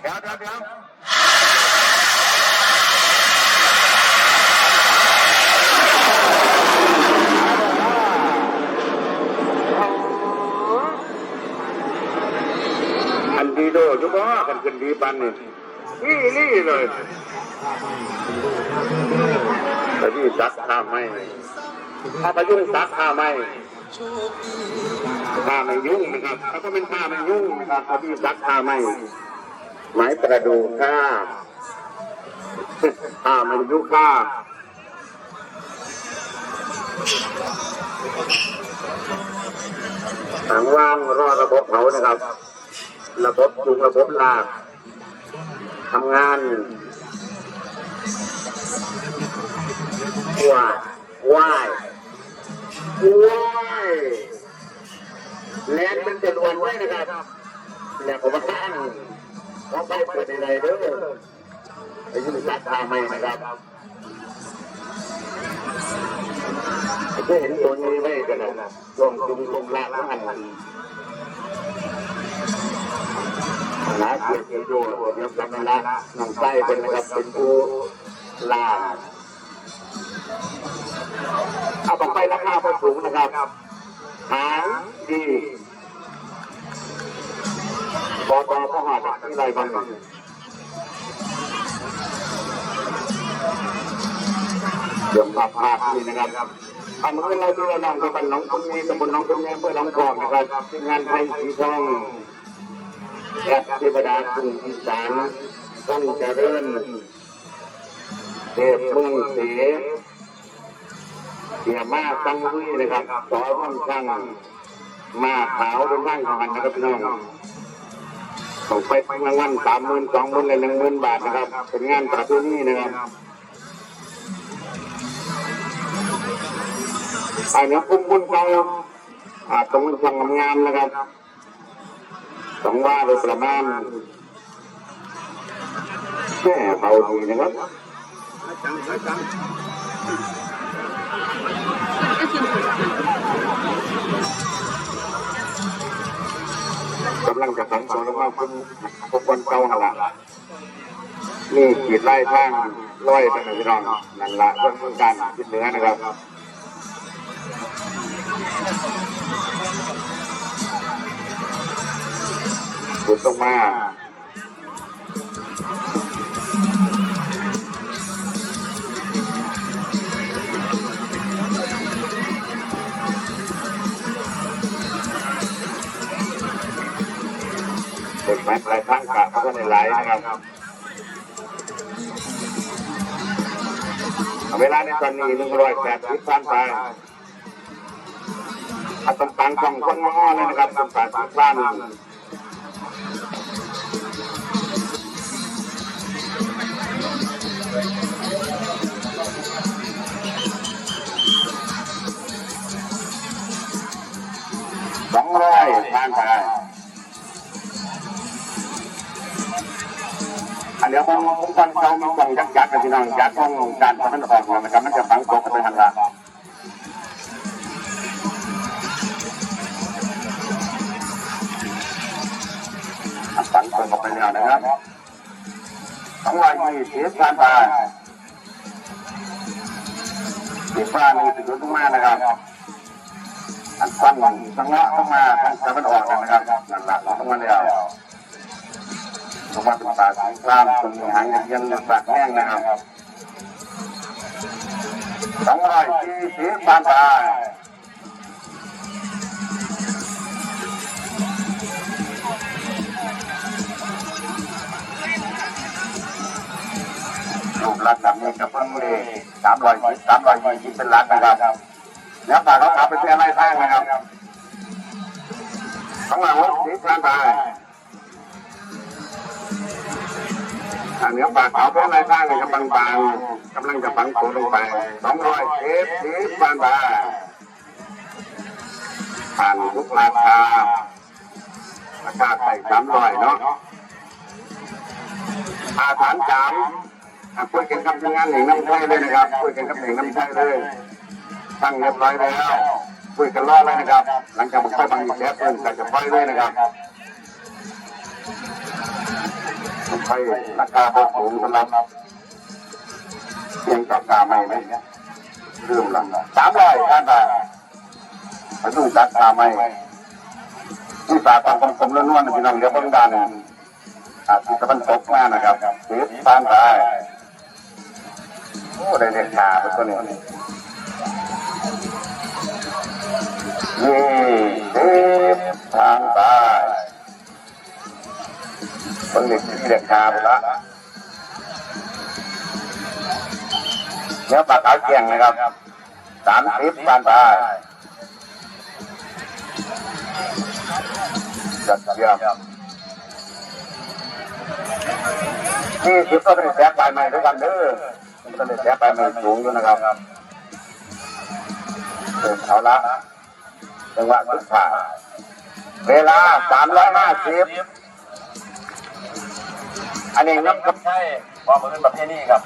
เดี๋ยวเดี๋ยวเดี๋ยว อันดีโดจุบ่กันขึ้นดีปันนี่นี่นี่เลยแต่ที่ซักข้าไม่ถ้าไปยุ่งซักข้าไม่ผ้าไม่ยุ่งนะครับถ้าก็เป็นผ้าไม่ยุ่งนะครับถ้าที่ซักผ้าไม่ไม้ประดูค่าผ้าไม่ยุ่งค่าหางว่างรอระบบเขานะครับ ระบบจุงระบบลากทำงานว่ายว่ายว่ายแลนมันจะรวนไว้นะครับเนี่ยผมว่าข้งเพราะไปเปิดในๆเด้อไอ้ยุ่งสักทาไม่นะครับจะเห็นตัวนี้ไว้กันนะลงจุงลงลากมัน หาเกียรติโยเดี๋ยวกำลังละน้องไส้เป็นนะครับเป็นผู้ลาเอาต่อไปราคาพอสูงนะครับหางดีบอตอข้อหาที่ไรบ้างเดี๋ยวมาภาพนี่นะครับทำให้เราดูแลน้องตำบลน้องคุณนี้ตำบลน้องคุณนี้เพื่อน้องกองนะครับงานไทยสีทอง แอปเทวดาคุณอีสานต้องเจริญเทพมืองเสียเสียมาตั้งวุ้ยนะครับสอร่องช่างมาขาวเป็นร่างของมันนะครับพี่น้องส่งไปรางวัลสามหมื่นสองหมื่นและหนึ่งหมื่นบาทนะครับ เป็นงานประเพณีนะครับอันนี้พุ่มบุญเก่าอาตรงนี้ฟังงามๆนะครับ สองว่าโดยประมาณแค่เบาดีนะครับกำลังจะสังสรรค์ว่าคุณพวกคนเก่าหละนี่ขีดไล่ทางร้อยไปหนึ่งพี่น้องนั่นละเรื่องการคิดเนื้อนะครับ ขุดตรงมาเปิดแมสไล่ทางกะเขาก็ในไหลนะครับเวลาในตอนนี้หนึ่งร้อยแปดสิบสามไปอัตตังสองคนงอเลยนะครับตำตางสิบสามานไปอันเดี๋ยวผมผมฟันเขามีบังยักยักษ์กันพี่น้องยักษ์ของการพัฒนาออกนะครับมันจะฝังตกกันไปทันละฝังตกกันไปแล้วนะครับสองร้อยยี่สิบทานไปสีฟ้านี่สุดมากนะครับ อันฟังสังละเข้ามาทางตะวันออกนะครับนั่นละเข้ามาแล้วลงมาเป็นป่าสงครามตรงหางเย็นปากแห้งนะครับสองร้อยสี่สิบบาทไปรูปลักษณ์แบบนี้กับเพิ่งเลยสามร้อยสามร้อยยี่สิบเป็นล้านนะครับ แล้วฝาเขาขับไปเสียไรทางนะครับข้างหลังรถสีทางไปอันนี้ฝาเขาเป็นไรทางเลยกำลังบางกำลังจะฝังตัวลงไปสองร้อยเอฟสีบานบาผ่านทุกราคาราคาใส่สามร้อยเนาะอาฐานสามคุยกันกับทีมงานหนึ่งน้ำไทยเลยนะครับคุยกันกับหน่งน้ำไทยเลย ตั้งเรียบร้อยแล้วคุยกันรอเลยนะครับ หลังจากบุกไปบางอีกแล้วเพิ่นก็จะปล่อยเลยนะครับไปราคาพอสูงสำหรับเพียงกับกาไม่ไหมลืมละสามร้อยท่านบาทมาดูจักกาไม่ที่ฝากความกลมๆล้วนๆพี่น้องเดี๋ยวเพิ่งดานอาทิตย์ตะวันตกมานะครับเสียบ้านตายโอ้ได้เด็กขาเป็นตัวนี้ นี่สียทางตายคนเด็กที่เด็กขาไปละเนื้อปลาขาวเกียงนะครับสามสิบบ้านตายจัดเยี่ยมที่สิบก็เป็นแสบปใหม่ด้วยกันเด้อมันก็เป็นแสบปลายใหม่สูงอยู่นะครับเดินเอาละ จังหวะสุดท้ายเวลาสามร้อยห้าสิบอันนี้น้ำกับใช่ความเป็นประเภทนี้ครับ